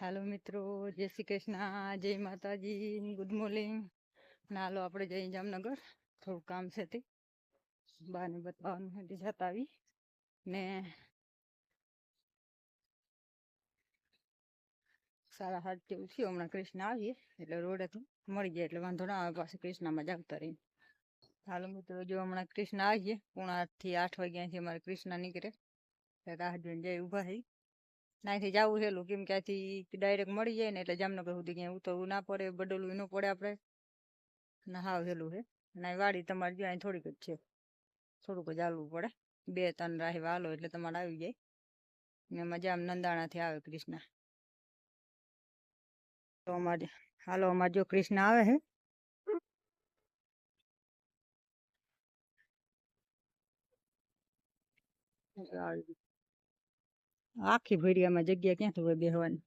હાલો મિત્રો, જય શ્રી કૃષ્ણ, જય માતાજી, ગુડ મોર્નિંગ. ના હાલો આપણે જઈ જામનગર. થોડું કામ છે તે. બાને બતાવવાનું હતી તે જતા આવી ને સારા સાત જેવું છે હમણાં કૃષ્ણ આવીએ, એટલે રોડેથી મળી જાય એટલે વાંધો ના આવે, પાછું કૃષ્ણમાં જાગતા રહીને હાલો મિત્રો, જો હમણાં કૃષ્ણ આવીએ, પૂણા થી આઠ વાગ્યાથી અમારે કૃષ્ણ નીકળે. રાહ જોઈને જઈ ઊભા થઈ નાથી જવું હેલું, કેમ કે આથી ડાયરેક્ટ મળી જાય ને એટલે જામનગર સુધી ક્યાંય ઉતરવું ના પડે, બદલવું ન પડે આપણે. ને હાવ હેલું છે અને વાડી તમારે જો અહીં થોડીક જ છે. થોડુંક જ હાલવું પડે. બે ત્રણ રાહી વાલો એટલે તમારે આવી જાય. ને મજા આમ નંદાણાથી આવે કૃષ્ણ. તો અમારે, હાલો, અમારે જો કૃષ્ણ આવે છે આખી ભેડિયામાં જગ્યા ક્યાંથી હોય બેહવાની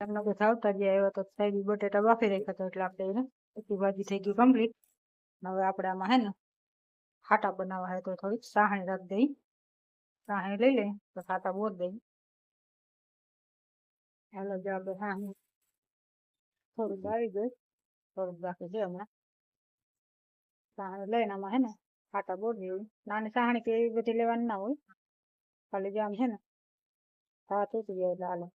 તમને કોઈ આવતા ગયા એવા તો સાઈડ બટેટા બાફી રાખ્યા હતા એટલે આપણે એને એટલી ભાજી થઈ ગઈ કમ્પ્લીટ હવે આપણે આમાં હે ને ખાટા બનાવવા હોય તો થોડીક સાહણી રાખી દઈ. સાહણી લઈ લઈ તો ખાટા બોર દઈ. હાલો, જો આપણે સાહણી થોડુંક આવી ગઈ થોડુંક બાકી છે હમણાં. સાહણી લઈને આમાં હે ને ખાટા બોર જેવું નાની સાહણી કે એવી બધી લેવાની ના હોય. ખાલી જે આમ છે ને, હા, તૂટી જાય એટલે હાલે.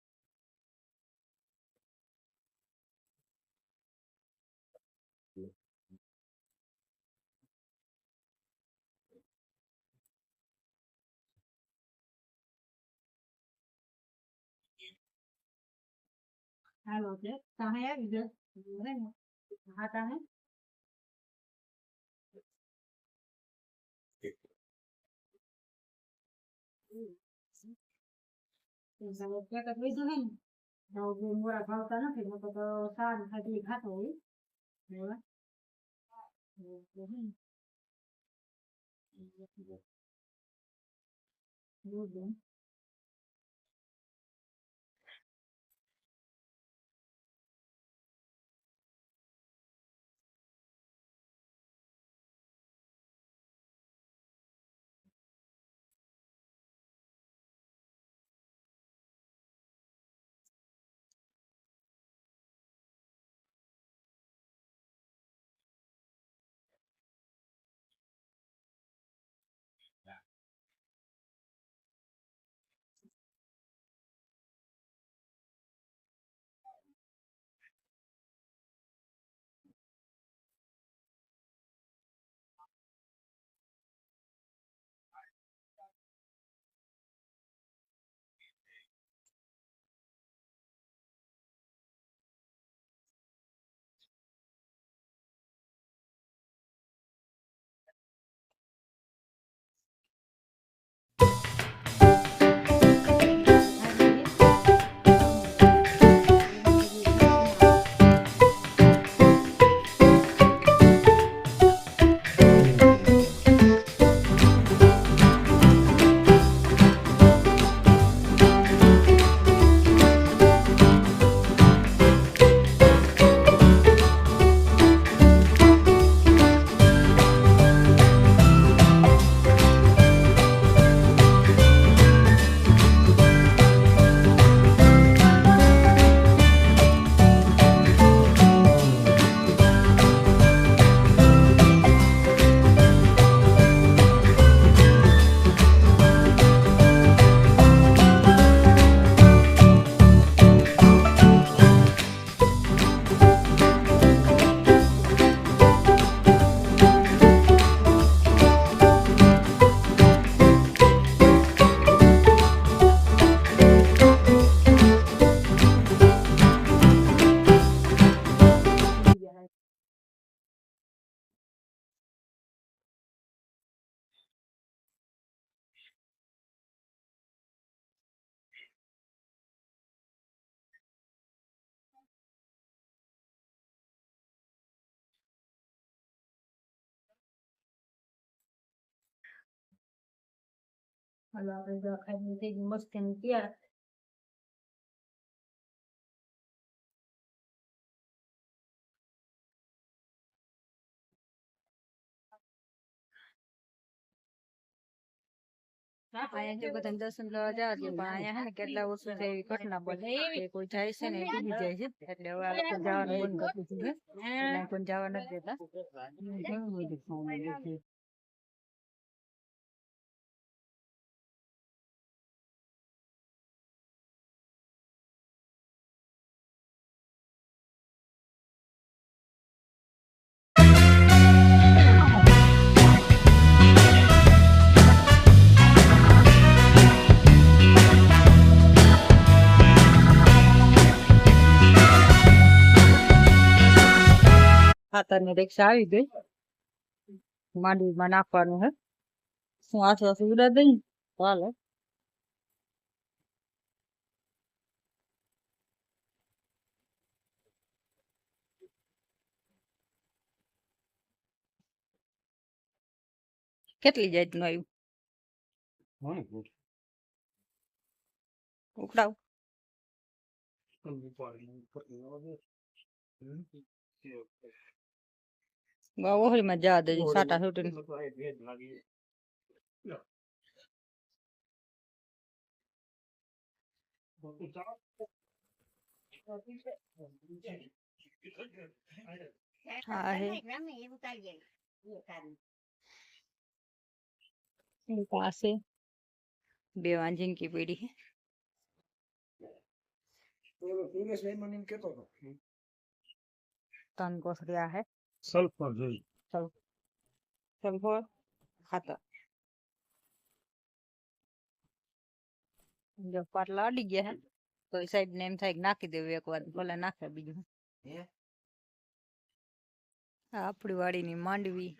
हेलो के कहाँ है इधर कहाँ का है क्या कर रही तो है đâu về mua là bao tấn thì nó có san hay đi khác rồi. Nữa đúng đúng. હાલો આપણે જો ખાઈ થઈ ગઈ મસ્ત એની તૈયાર અહીંયા જો બધાને દર્શન કરવા જવા પણ અહીંયા હે ને કેટલા વર્ષોથી એવી ઘટના બને કે કોઈ જાય છે ને ડૂબી જાય છે એટલે હવે આ લોકો જવાનું બંધ કરી દીધું એટલે કોઈ જવા નથી દેતા ખાતરની રિક્ષા આવી ગઈ માંડવીમાં નાખવાનું હે શું આસો આસો ઉડા દઈ ચાલે કેટલી જાતનું આવ્યું ઉકળાવ ઓહરીમાં જવા દેજો સાટા છૂટીને હા હે પાસે બે વાંજીંકી પીડી હે ત્રણ કોસરિયા હે સલ્ફર જોઈ સલ્ફર ખાતર જો પાટલા અડી ગયા હે તો એ સાહેબ ને એમ થાય કે નાખી દેવું એક વાર ભલે નાખે બીજું હું. આ આપણી વાડીની માંડવી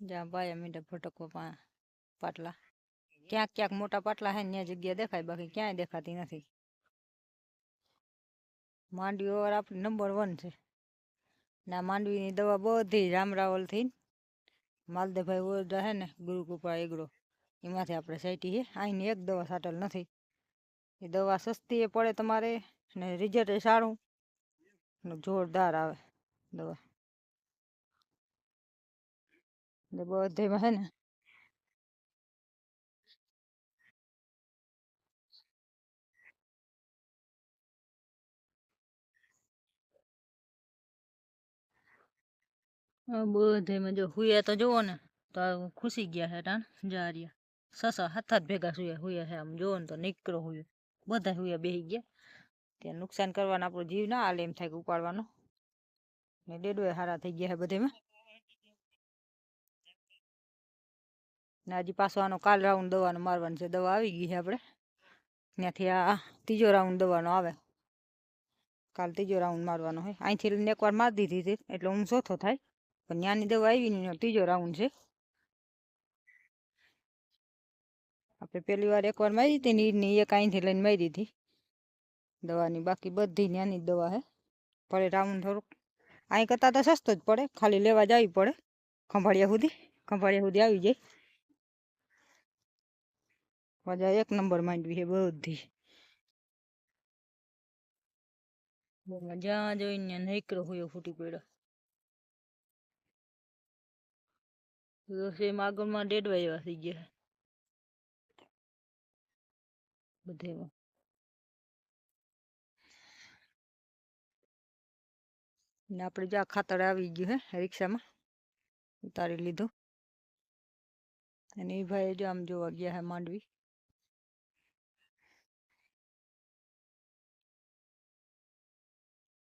જ્યાં બાયા મીઠા ફટકવા પા- પાટલા ક્યાંક ક્યાંક મોટા પાટલા હે ને ત્યાં જગ્યા દેખાય બાકી ક્યાંય દેખાતી નથી માંડવી ઓવર આપણી નંબર વન છે. ને માંડવીની દવા બધી રામરાવલ થઈને માલદેભાઈ ઓરડા હે ને ગુરુકૃપા એગડો એમાંથી આપણે સાઈટી છે અહીંની એક દવા સાટેલ નથી. એ દવા સસ્તી એ પડે તમારે ને રિઝલ્ટ એ સારું. ને જોરદાર આવે દવા. બધેમાં હે ને બધેમાં જો હુયા તો જોવો ને તો આ ખુશી ગયા છે ટાણ જારિયા સસા હાથ હાથ ભેગા સુયા હુયા છે આમ જોવો ને તો નીકળો હુયો બધા હુયા બેહી ગયા ત્યાં નુકસાન કરવાનો આપણો જીવ ના હાલે એમ થાય કે ઉપાડવાનો ને ડેડોય હારા થઈ ગયા છે બધેમાં ને હજી પાછો આનો કાલ રાઉન્ડ દવાનો મારવાનો છે દવા આવી ગઈ છે આપણે ત્યાંથી આ ત્રીજો રાઉન્ડ દવાનો આવે કાલ ત્રીજો રાઉન્ડ મારવાનો હોય અહીંથી લઈને એકવાર મારી દીધી હતી એટલે હું ચોથો થાય પણ ત્યાંની દવા આવી ને એનો ત્રીજો રાઉન્ડ છે આપણે પેલી વાર એકવાર મારી હતી ને ઈની એક અહીંથી લઈને મારી હતી દવાની બાકી બધી ત્યાંની જ દવા છે પડે રાઉન્ડ થોડુંક અહીં કરતાં તો સસ્તો જ પડે ખાલી લેવા જવી પડે ખંભાળિયા સુધી ખંભાળિયા સુધી આવી જાય મજા એક નંબર માંડવી છે બધી જ્યાં જોઈને નીકળો હોય ફૂટી પડ્યો સેમ આગળમાં ડેડવા એવા થઈ ગયા. બધેમાં. ને આપણે જ્યાં ખાતર આવી ગયું હે, રિક્ષામાં, ઉતારી લીધું. અને એ ભાઈ જો આમ જોવા ગયા હે માંડવી.